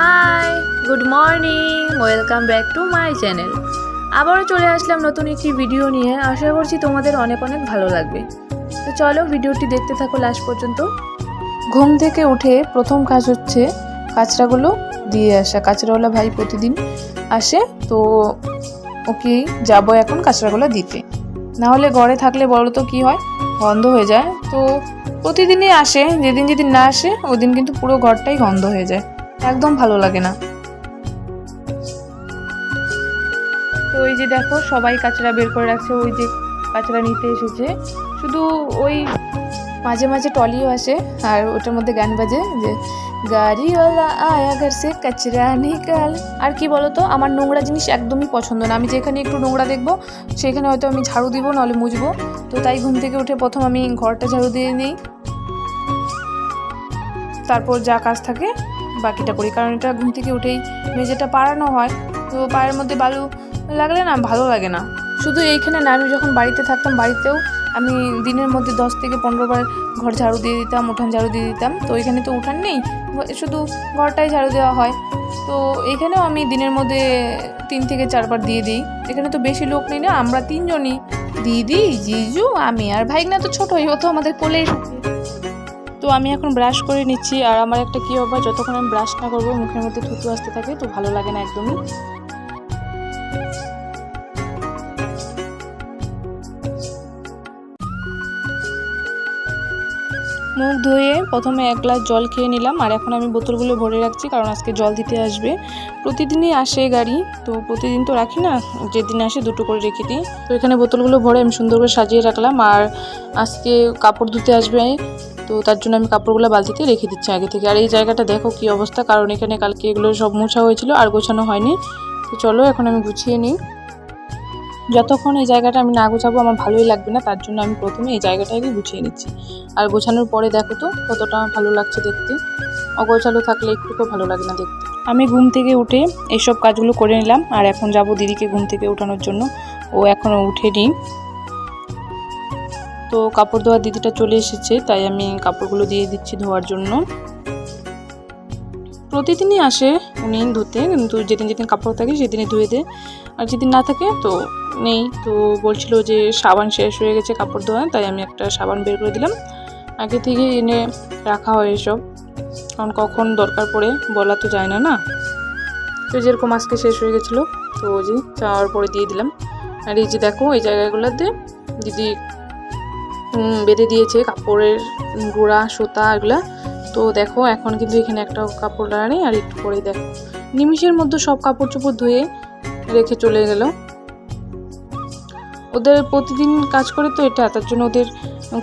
Hi good morning welcome back to my channel আবারও চলে আসলাম নতুন একটি ভিডিও নিয়ে। আশা করছি তোমাদের অনেক অনেক ভালো লাগবে। তো চলো ভিডিওটি দেখতে থাকো লাস্ট পর্যন্ত। ঘুম থেকে উঠে প্রথম কাজ হচ্ছে কাঁচরাগুলো দিয়ে আসা। কাঁচরাওয়ালা ভাই প্রতিদিন আসে, তো ওকে যাব এখন কাঁচরাগুলো দিতে। না হলে ঘরে থাকলে বলো তো কী হয়, গন্ধ হয়ে যায়। তো প্রতিদিনই আসে, যেদিন যেদিন না আসে ওই দিন কিন্তু পুরো ঘরটাই গন্ধ হয়ে যায়। একদম ভালো লাগে না। তো ওই যে দেখো, সবাই কাঁচরা বের করে রাখছে, ওই যে কাঁচরা নিতে এসেছে। শুধু ওই মাঝে মাঝে টলিও আসে, আর ওটার মধ্যে গান বাজে যে, গাড়িওয়ালা আয়া ঘর সে কাচরা নিকাল। আর কি বলতো, আমার নোংরা জিনিস একদমই পছন্দ না। আমি যেখানে একটু নোংরা দেখব, সেখানে হয়তো আমি ঝাড়ু দিব নাহলে মুছবো তো তাই ঘুম থেকে উঠে প্রথম আমি ঘরটা ঝাড়ু দিয়ে নিই। তারপর যা কাজ থাকে বাকিটা করি, কারণ এটা ঘুম থেকে উঠেই মেঝেটা পাড়ানো হয়। তো পায়ের মধ্যে বালু লাগলে না ভালো লাগে না। শুধু এইখানে না, আমি যখন বাড়িতে থাকতাম, বাড়িতেও আমি দিনের মধ্যে দশ থেকে পনেরো বার ঘর ঝাড়ু দিয়ে দিতাম, উঠান ঝাড়ু দিয়ে দিতাম। তো এখানে তো উঠান নেই, শুধু ঘরটাই ঝাড়ু দেওয়া হয়। তো এখানেও আমি দিনের মধ্যে তিন থেকে চারবার দিয়ে দিই। এখানে তো বেশি লোক নেই না, আমরা তিনজনই। দিদি, জিজু, আমি আর ভাইগনা তো ছোটোই, ও তো আমাদের কোলে তো আমি এখন ব্রাশ করে নিচ্ছি আর আমার একটা কী অভ্যাস, যতক্ষণ আমি ব্রাশ না করব, মুখের মধ্যে থুতু আসতে থাকে, তো ভালো লাগে না একদমই। মুখ ধুয়ে প্রথমে এক গ্লাস জল খেয়ে নিলাম, আর এখন আমি বোতলগুলো ভরে রাখছি, কারণ আজকে জল দিতে আসবে। প্রতিদিনই আসে গাড়ি, তো প্রতিদিন তো রাখি না, যেদিন আসে দুটো করে রেখে দিই। তো এখানে বোতলগুলো ভরে আমি সুন্দর করে সাজিয়ে রাখলাম, আর আজকে কাপড় ধুতে আসবে তো তার জন্য আমি কাপড়গুলো বালতিতে রেখে দিচ্ছি আগে থেকে। আর এই জায়গাটা দেখো কি অবস্থা, কারণ এখানে কালকে এগুলো সব মোছা হয়েছিল আর গোছানো হয়নি। তো চলো এখন আমি গুছিয়ে নিই। যতক্ষণ এই জায়গাটা আমি না গোছাবো আমার ভালোই লাগবে না, তার জন্য আমি প্রথমে এই জায়গাটাকে গুছিয়ে নিচ্ছি। আর গোছানোর পরে দেখো তো কতটা ভালো লাগছে দেখতে। অগোছালো থাকলে একটুকু ভালো লাগে না দেখতে। আমি ঘুম থেকে উঠে এইসব কাজগুলো করে নিলাম, আর এখন যাব দিদিকে ঘুম থেকে ওঠানোর জন্য। ও এখনও উঠে উঠেনি। তো কাপড় ধোয়ার দিদিটা চলে এসেছে, তাই আমি কাপড়গুলো দিয়ে দিচ্ছি ধোয়ার জন্য। প্রতিদিনই আসে উনি ধুতে, কিন্তু যেদিন যেদিন কাপড় থাকে সেদিনই ধুয়ে দেয়। আর যেদিন না থাকে তো নেই। তো বলছিল যে সাবান শেষ হয়ে গেছে কাপড় ধোয়া, তাই আমি একটা সাবান বের করে দিলাম। আগে থেকে এনে রাখা হয় এসব। কারণ কখন দরকার পড়ে বলা তো যায় না না? তো যেরকম আজকে শেষ হয়ে গেছিল, তো ওই যে চাওয়ার পরে দিয়ে দিলাম। আর এই যে দেখো, এই জায়গাগুলোতে দিদি বেঁধে দিয়েছে কাপড়ের গোড়া, সুতা এগুলা। তো দেখো, এখন কিন্তু এখানে একটা কাপড় নেই, আর একটু পরেই দেখো। নিমিষের মধ্যে সব কাপড় চোপড় ধুয়ে রেখে চলে গেল। ওদের প্রতিদিন কাজ করে তো এটা, তার জন্য ওদের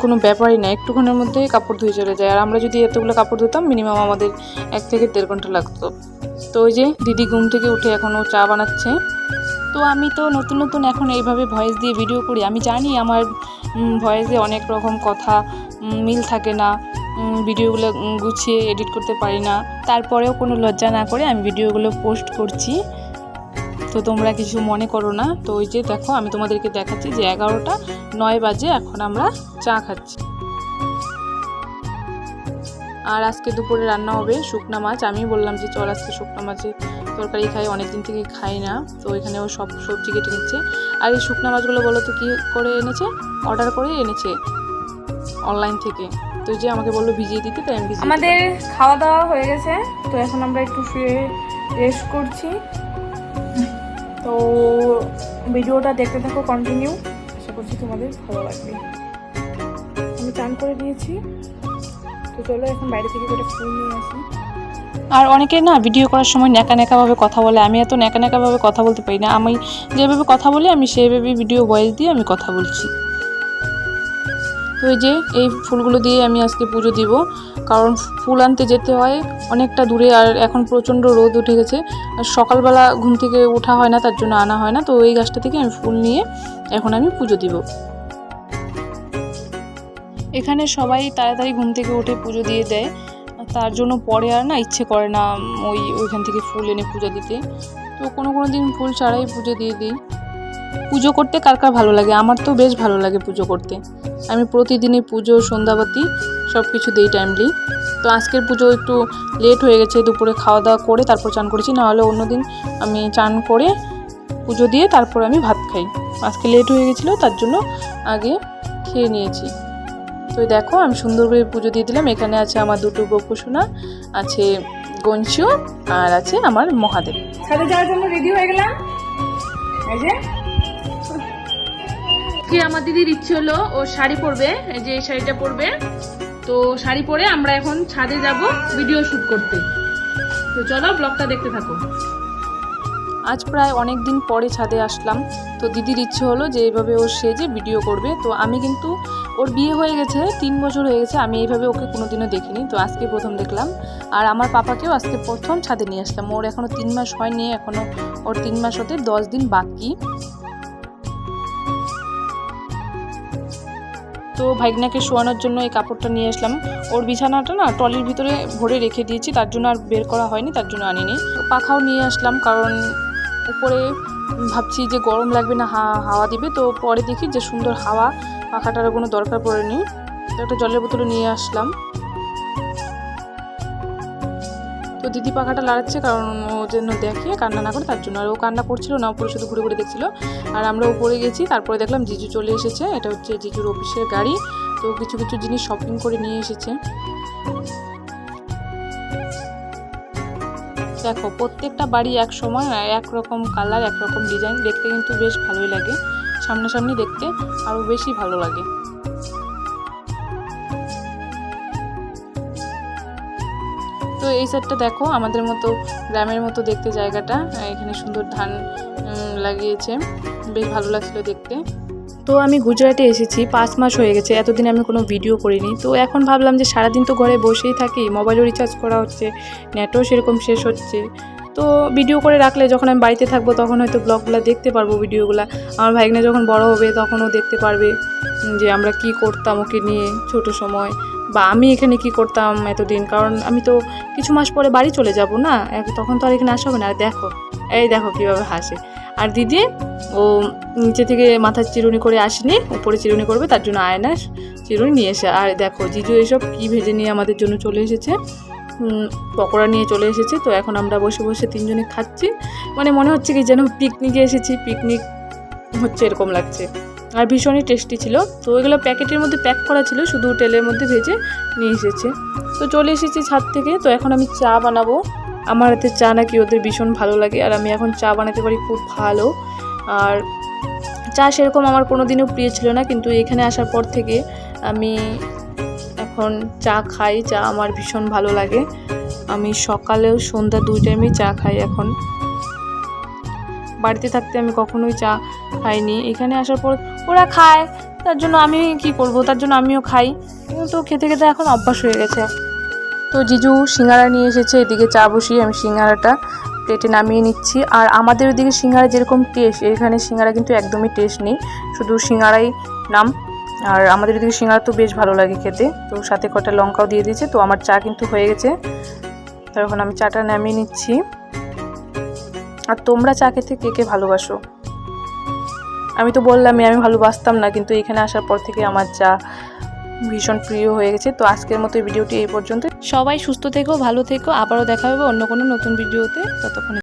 কোনো ব্যাপারই না। একটুক্ষণের মধ্যে কাপড় ধুয়ে চলে যায়। আর আমরা যদি এতগুলো কাপড় ধুতাম মিনিমাম আমাদের এক থেকে দেড় ঘণ্টা লাগতো। তো ওই যে দিদি ঘুম থেকে উঠে এখনও চা বানাচ্ছে। তো আমি তো নতুন নতুন এখন এইভাবে ভয়েস দিয়ে ভিডিও করি। আমি জানি আমার ভয়েসে অনেক রকম কথা মিল থাকে না ভিডিওগুলো গুছিয়ে এডিট করতে পারি না। তারপরেও কোনো লজ্জা না করে আমি ভিডিওগুলো পোস্ট করছি। তো তোমরা কিছু মনে করো না। তো ওই যে দেখো, আমি তোমাদেরকে দেখাচ্ছি যে এগারোটা, নয় বাজে, এখন আমরা চা খাচ্ছি। আর আজকে দুপুরে রান্না হবে শুকনা মাছ। আমি বললাম যে চল আজকে শুকনা মাছের তরকারি খাই অনেক দিন থেকে খাই না তো এখানে ও সব সবজি কেটে নিচ্ছে। আর এই শুকনো মাছগুলো বলো তো কী করে এনেছে? অর্ডার করে এনেছে অনলাইন থেকে। তো যে আমাকে বলল ভিজিয়ে দিতে তাই আমি আমাদের খাওয়া দাওয়া হয়ে গেছে তো এখন আমরা একটু শুয়ে রেস্ট করছি। তো ভিডিওটা দেখতে থাকো কন্টিনিউ আশা করছি তোমাদের ভালো লাগবে। আমি চান করে দিয়েছি। তো চলো এখন বাইরে থেকে করে ফুল নিয়ে আসি। আর অনেকে না ভিডিও করার সময় ন্যাকা ন্যাকাভাবে কথা বলে। আমি এত ন্যাকা ন্যাকাভাবে কথা বলতে পারি না। আমি যেভাবে কথা বলি, আমি সেইভাবে ভিডিও ভয়েস দিয়ে আমি কথা বলছি। তো এই যে, এই ফুলগুলো দিয়ে আমি আজকে পুজো দিব। কারণ ফুল আনতে যেতে হয় অনেকটা দূরে আর এখন প্রচণ্ড রোদ উঠে গেছে। আর সকালবেলা ঘুম থেকে ওঠা হয় না, তার জন্য আনা হয় না। তো এই গাছটা থেকে আমি ফুল নিয়ে এখন আমি পুজো দিব। এখানে সবাই তাড়াতাড়ি ঘুম থেকে উঠে পুজো দিয়ে দেয়। তার জন্য পরে আর না ইচ্ছে করে না ওই ওইখান থেকে ফুল এনে পুজো দিতে। তো কোনো কোনো দিন ফুল ছাড়াই পুজো দিয়ে দিই। পুজো করতে কার কার ভালো লাগে? আমার তো বেশ ভালো লাগে পুজো করতে। আমি প্রতিদিনই পুজো সন্ধ্যাবাতি সব কিছু দিই টাইমলি। তো আজকের পুজো একটু লেট হয়ে গেছে দুপুরে খাওয়া দাওয়া করে তারপর চান করেছি। নাহলে অন্যদিন আমি চান করে পুজো দিয়ে তারপর আমি ভাত খাই। আজকে লেট হয়ে গেছিল তার জন্য আগে খেয়ে নিয়েছি। তো দেখো আমি সুন্দর করে পুজো দিয়ে দিলাম। এখানে আছে আমার দুটো গোপুসোনা আছে গঞ্চিও আর আছে আমার মহাদেব। ছাদে যাওয়ার জন্য রেডি হয়ে গেলাম। এই যে। কি আমার দিদির ইচ্ছে হলো ও শাড়ি পরবে এই যে এই শাড়িটা পরবে। তো শাড়ি পরে আমরা এখন ছাদে যাব ভিডিও শ্যুট করতে। তো চলো ব্লগটা দেখতে থাকো। আজ প্রায় অনেক দিন পরে ছাদে আসলাম। তো দিদির ইচ্ছে হলো যে এইভাবে ও সেজে ভিডিও করবে। তো আমি কিন্তু ওর বিয়ে হয়ে গেছে, তিন বছর হয়ে গেছে, আমি এইভাবে ওকে কোনোদিনও দেখিনি, তো আজকে প্রথম দেখলাম। আর আমার পাপাকেও আজকে প্রথম ছাদে নিয়ে আসলাম। ওর এখনও তিন মাস হয়নি এখনও ওর তিন মাস হতে দশ দিন বাকি। তো ভাইগনাকে শোয়ানোর জন্য এই কাপড়টা নিয়ে আসলাম। ওর বিছানাটা না টলির ভিতরে ভরে রেখে দিয়েছি, তার জন্য আর বের করা হয়নি, তার জন্য আনিনি। পাখাও নিয়ে আসলাম, কারণ উপরে ভাবছি যে গরম লাগবে না হাওয়া দিবে, তো পরে দেখি যে সুন্দর হাওয়া পাখাটার কোনো দরকার পড়েনি। তো একটা জলের বোতলে নিয়ে আসলাম। তো দিদি পাখাটা লাড়াচ্ছে কারণ ও যেন দেখে কান্না না করে, তার জন্য। আর ও কান্না করছিল না, উপরে শুধু ঘুরে ঘুরে দেখছিল। আর আমরা উপরে গেছি, তারপরে দেখলাম জিজু চলে এসেছে। এটা হচ্ছে জিজুর অফিসের গাড়ি, তো কিছু কিছু জিনিস শপিং করে নিয়ে এসেছে। দেখো, প্রত্যেকটা বাড়ি এক সময় একরকম কালার একরকম ডিজাইন দেখতে কিন্তু বেশ ভালোই লাগে। সামনাসামনি দেখতে আরও বেশি ভালো লাগে। তো এই সাইডটা দেখো, আমাদের মতো গ্রামের মতো দেখতে জায়গাটা। এখানে সুন্দর ধান লাগিয়েছে। বেশ ভালো লাগছিল দেখতে। তো আমি গুজরাটে এসেছি, পাঁচ মাস হয়ে গেছে, এতদিন আমি কোনো ভিডিও করিনি। তো এখন ভাবলাম যে সারাদিন তো ঘরে বসেই থাকি, মোবাইলও রিচার্জ করা হচ্ছে নেটও সেরকম শেষ হচ্ছে। তো ভিডিও করে রাখলে যখন আমি বাড়িতে থাকব, তখন হয়তো ব্লগগুলো দেখতে পারব ভিডিওগুলো আমার ভাইগনা যখন বড় হবে, তখনও দেখতে পারবে যে আমরা কি করতাম ওকে নিয়ে ছোট সময়, বা আমি এখানে কি করতাম এতদিন। কারণ আমি তো কিছু মাস পরে বাড়ি চলে যাব না তখন তো আর এখানে আসা হবে না। আর দেখো, এই দেখো কীভাবে হাসে। আর দিদি, ও নিচে থেকে মাথার চিরুনি করে আসেনি, উপরে চিরুনি করবে, তার জন্য আয়না চিরুনি নিয়ে এসে আর দেখো, জিজু এসব কি ভেজে নিয়ে আমাদের জন্য চলে এসেছে। পকোড়া নিয়ে চলে এসেছে, তো এখন আমরা বসে বসে তিনজনে খাচ্ছি। মানে মনে হচ্ছে কি যেন পিকনিকে এসেছি, পিকনিক হচ্ছে এরকম লাগছে। আর ভীষণই টেস্টি ছিল। তো ওইগুলো প্যাকেটের মধ্যে প্যাক করা ছিল, শুধু তেলের মধ্যে ভেজে নিয়ে এসেছে। তো চলে এসেছি ছাদ থেকে, তো এখন আমি চা বানাবো। আমার হাতে চা নাকি ওদের ভীষণ ভালো লাগে, আর আমি এখন চা বানাতে পারি খুব ভালো। আর চা সেরকম আমার কোনো দিনও প্রিয় ছিল না, কিন্তু এখানে আসার পর থেকে আমি এখন চা খাই, চা আমার ভীষণ ভালো লাগে। আমি সকালেও সন্ধ্যা দুই টাইমেই চা খাই এখন। বাড়িতে থাকতে আমি কখনোই চা খাইনি। এখানে আসার পর ওরা খায়, তার জন্য আমি কি করব? তার জন্য আমিও খাই। তো খেতে খেতে এখন অভ্যাস হয়ে গেছে। তো জিজু সিঙ্গারা নিয়ে এসেছে, এদিকে চা বসিয়ে আমি সিঙ্গারাটা প্লেটে নামিয়ে নিচ্ছি। আর আমাদের ওদিকে সিঙ্গারা যেরকম টেস্ট এখানে সিঙ্গারা কিন্তু একদমই টেস্ট নেই। শুধু সিঙ্গারাই নাম। আর আমাদের ওদিকে সিঙ্গারা তো বেশ ভালো লাগে খেতে। তো সাথে কটা লঙ্কাও দিয়ে দিয়েছে। তো আমার চা কিন্তু হয়ে গেছে। তখন আমি চাটা নামিয়ে নিচ্ছি। আর তোমরা চা খেতে কে কে ভালোবাসো? আমি তো বললামই, আমি ভালোবাসতাম না, কিন্তু এখানে আসার পর থেকে আমার চা ভীষণ প্রিয় হয়ে গেছে। তো আজকের মতো ভিডিওটি এই পর্যন্ত সবাই সুস্থ থেকো, ভালো থেকো। আবারও দেখা হবে অন্য কোনো নতুন ভিডিওতে। ততক্ষণে।